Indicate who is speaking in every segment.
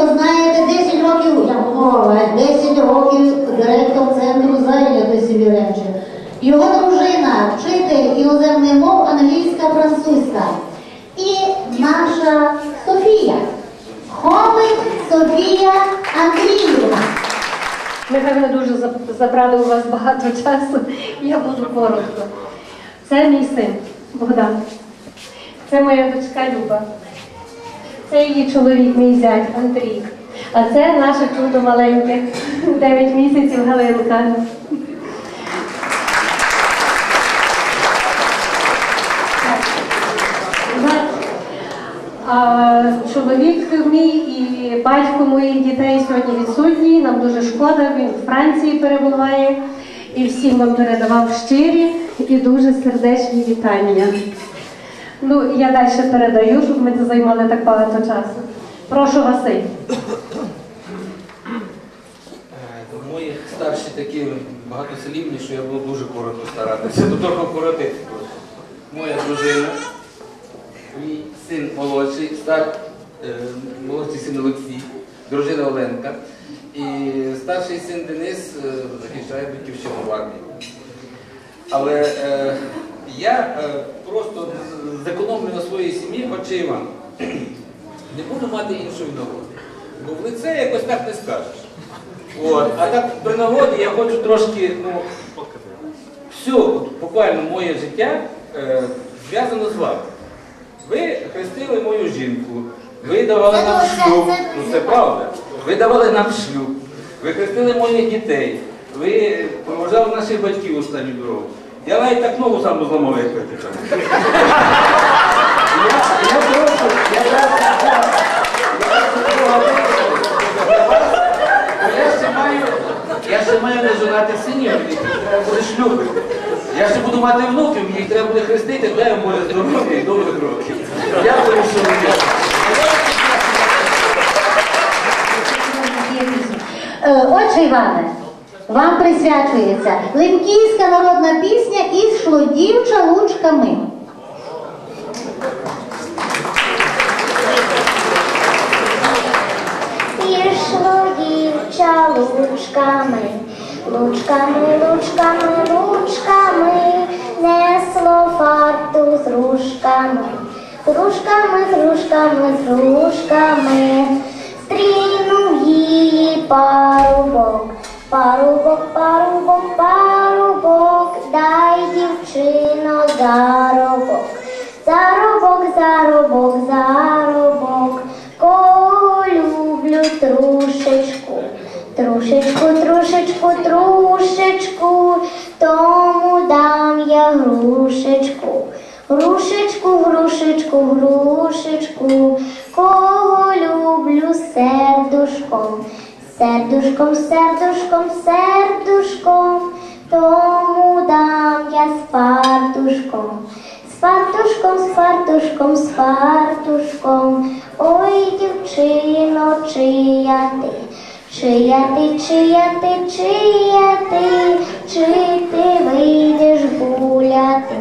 Speaker 1: ви знаєте 10 років, я говорю, 10 років директор центру зайнятості Віречі. Його дружина, вчитель іноземних мов, англійська, французька. І наша Софія. Хомик Софія Андріївна.
Speaker 2: Ми, певно, дуже забрали у вас багато часу. Я буду коротко. Це мій син Богдан. Це моя дочка Люба. Це її чоловік, мій зять Андрій. А це наше чудо маленьке, 9 місяців Галинка. Чоловік мій і батько моїх дітей сьогодні відсутній. Нам дуже шкода, він в Франції перебуває. І всім вам передавав щирі і дуже сердечні вітання. Ну, я далі передаю, щоб ми не займали так багато часу. Прошу Василь.
Speaker 3: Е, Мої старші такі багатослівні, що я буду дуже коротко старатися. Ну, трохи коротити. Моя дружина, мій син молодший, стар, е, молодший син Олексій, дружина Оленка. І старший син Денис е, захищає батьківщину в армії. Але я е, просто зекономлю на своїй сім'ї очима. Не буду мати іншої нагоди. Бо в лице якось так не скажеш. От. А так при нагоді я хочу трошки, ну, все, от, буквально моє життя е, зв'язано з вами. Ви хрестили мою жінку, ви давали нам шлюб, ну це правда. Ви давали нам шлюб, ви хрестили моїх дітей, ви проважали наших батьків у останню дорогу. Я навіть так ногу сам зламав, як ви тепер. Я, я прошу, я я ще маю, я ще маю нежонати синів, їх треба буде шлюбити. Я ще буду мати внуків, їх треба буде хрестити, дай їм Боже здоров'я і довгих років. Дякую, що ви є.
Speaker 1: Отже, Іване, вам присвячується лемківська народна пісня «Ішло дівча лучками.
Speaker 4: Пішло дівча лучками, лучками, лучками, лучками, несло фарту з рушками, з рушками, з рушками, з рушками, заробок, заробок. Кого люблю трушечку, трушечку, трушечку, трушечку, тому дам я грушечку, грушечку, грушечку, грушечку, кого люблю сердушком, сердушком, сердушком, сердушком, тому дам я з фартушком. Фартушком, з фартушком, з фартушком, ой, дівчино, чия ти, чия ти, чия ти, чия ти, чи ти вийдеш гуляти,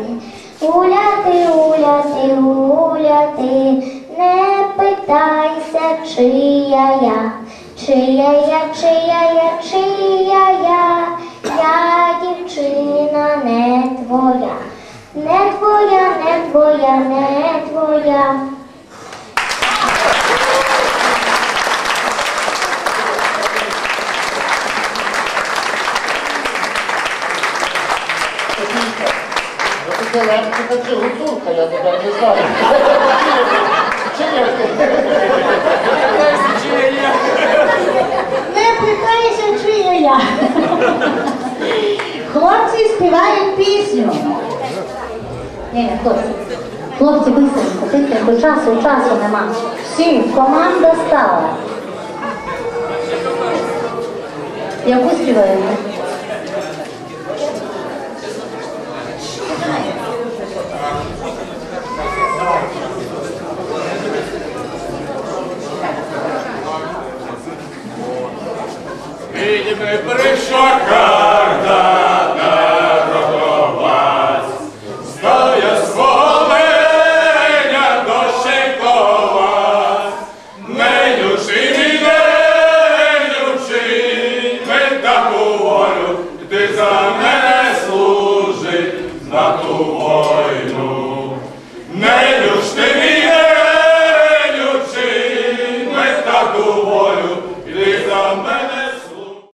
Speaker 4: гуляти, гуляти, гуляти, не питайся, чия я, чия я, чия я, чия я, я дівчина твоя, не твоя, не твоя.
Speaker 5: Це легко, це гуцулка, я тепер не Ні,
Speaker 1: не хлопці. Хлопці висенько, тихо, бо часу, часу нема. Всі, команда стала. Яку співаємо?
Speaker 6: Видимо, пришока. на ту войну.